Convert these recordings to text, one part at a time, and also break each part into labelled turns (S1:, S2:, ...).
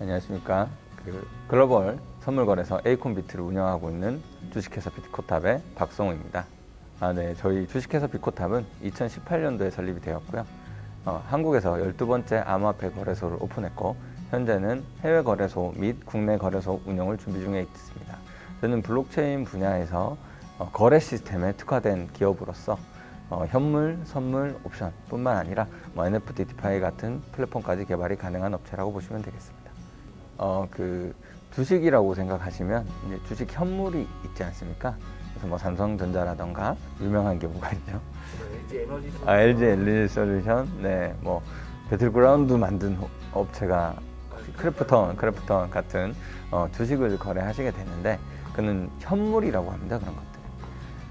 S1: 안녕하십니까. 그 글로벌 선물거래소 에이콘비트를 운영하고 있는 주식회사 비트코탑의 박성우입니다. 아, 네. 저희 주식회사 비코탑은 2018년도에 설립이 되었고요. 어, 한국에서 12번째 암호화폐 거래소를 오픈했고, 현재는 해외 거래소 및 국내 거래소 운영을 준비 중에 있습니다. 저는 블록체인 분야에서 어, 거래 시스템에 특화된 기업으로서 어, 현물, 선물, 옵션 뿐만 아니라 뭐 NFT, 디파이 같은 플랫폼까지 개발이 가능한 업체라고 보시면 되겠습니다. 어, 그 주식이라고 생각하시면 이제 주식 현물이 있지 않습니까? 그래서 뭐 삼성전자라던가 유명한 게 뭐가 있죠?
S2: LG 에너지
S1: 아, LG 엘리 솔루션, 네, 뭐 배틀그라운드 만든 호- 업체가 크래프톤, 크래프톤 같은 어, 주식을 거래하시게 되는데 그는 현물이라고 합니다 그런 것들.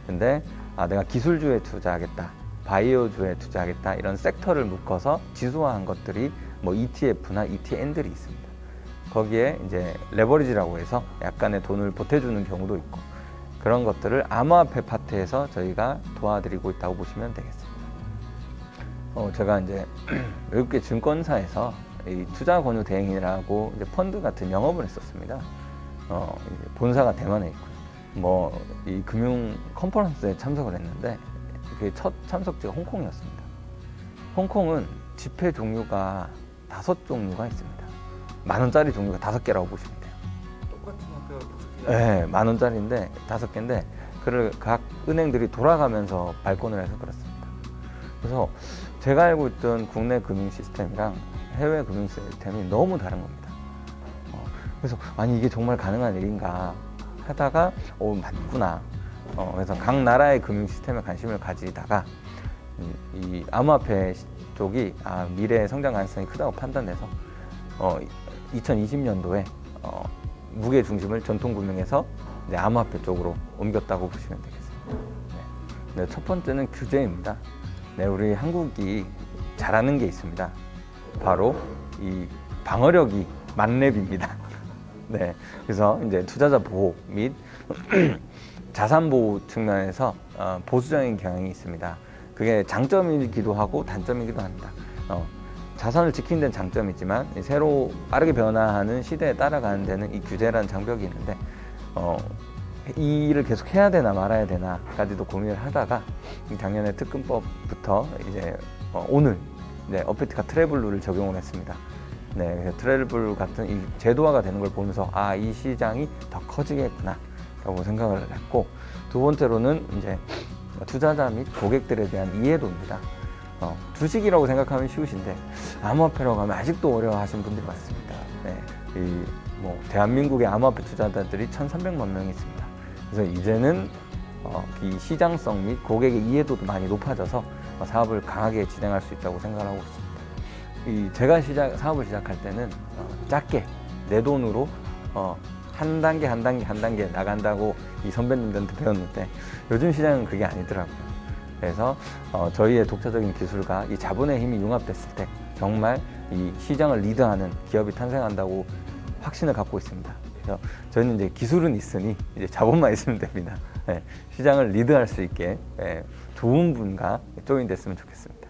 S1: 근데 아, 내가 기술주에 투자하겠다, 바이오주에 투자하겠다 이런 섹터를 묶어서 지수화한 것들이 뭐 ETF나 ETN들이 있습니다. 거기에 이제 레버리지라고 해서 약간의 돈을 보태주는 경우도 있고 그런 것들을 암호화폐 파트에서 저희가 도와드리고 있다고 보시면 되겠습니다. 어, 제가 이제 외국계 증권사에서 이 투자 권유 대행이라고 펀드 같은 영업을 했었습니다. 어, 본사가 대만에 있고요. 뭐 이 금융 컨퍼런스에 참석을 했는데 그 첫 참석지가 홍콩이었습니다. 홍콩은 지폐 종류가 다섯 종류가 있습니다. 만 원짜리 종류가 다섯 개라고 보시면 돼요.
S2: 똑같은 화폐가 계속
S1: 네, 만 원짜리인데 다섯 개인데 그를 각 은행들이 돌아가면서 발권을 해서 그렇습니다. 그래서 제가 알고 있던 국내 금융 시스템이랑 해외 금융 시스템이 너무 다른 겁니다. 어, 그래서 아니 이게 정말 가능한 일인가 하다가 오 맞구나. 어, 그래서 각 나라의 금융 시스템에 관심을 가지다가 이, 이 암호화폐 쪽이 아, 미래의 성장 가능성이 크다고 판단해서 어, 2020년도에 어, 무게 중심을 전통 금융에서 이제 암호화폐 쪽으로 옮겼다고 보시면 되겠습니다. 네. 네, 첫 번째는 규제입니다. 네, 우리 한국이 잘하는 게 있습니다. 바로 이 방어력이 만렙입니다. 네, 그래서 이제 투자자 보호 및 자산 보호 측면에서 어, 보수적인 경향이 있습니다. 그게 장점이기도 하고 단점이기도 합니다. 어, 자산을 지키는 데는 장점이지만 이 새로 빠르게 변화하는 시대에 따라가는 데는 이 규제라는 장벽이 있는데 어, 이 일을 계속 해야 되나 말아야 되나까지도 고민을 하다가 작년에 특근법부터 이제 어, 오늘 네, 어페티카 트래블루를 적용을 했습니다. 네, 트래블루 같은 이 제도화가 되는 걸 보면서 아 이 시장이 더 커지겠구나라고 생각을 했고 두 번째로는 이제 투자자 및 고객들에 대한 이해도입니다. 어, 주식이라고 생각하면 쉬우신데 암호화폐라고 하면 아직도 어려워하시는 분들이 많습니다. 네, 이 뭐 대한민국의 암호화폐 투자자들이 1,300만 명이 있습니다. 그래서 이제는 어, 이 시장성 및 고객의 이해도도 많이 높아져서 어, 사업을 강하게 진행할 수 있다고 생각하고 있습니다. 이 제가 시작 사업을 시작할 때는 어, 작게 내 돈으로 어, 한 단계 한 단계 한 단계 나간다고 이 선배님들한테 배웠는데 요즘 시장은 그게 아니더라고요. 그래서 어, 저희의 독자적인 기술과 이 자본의 힘이 융합됐을 때 정말 이 시장을 리드하는 기업이 탄생한다고 확신을 갖고 있습니다. 그래서 저희는 이제 기술은 있으니 이제 자본만 있으면 됩니다. 예, 시장을 리드할 수 있게 예, 좋은 분과 조인됐으면 좋겠습니다.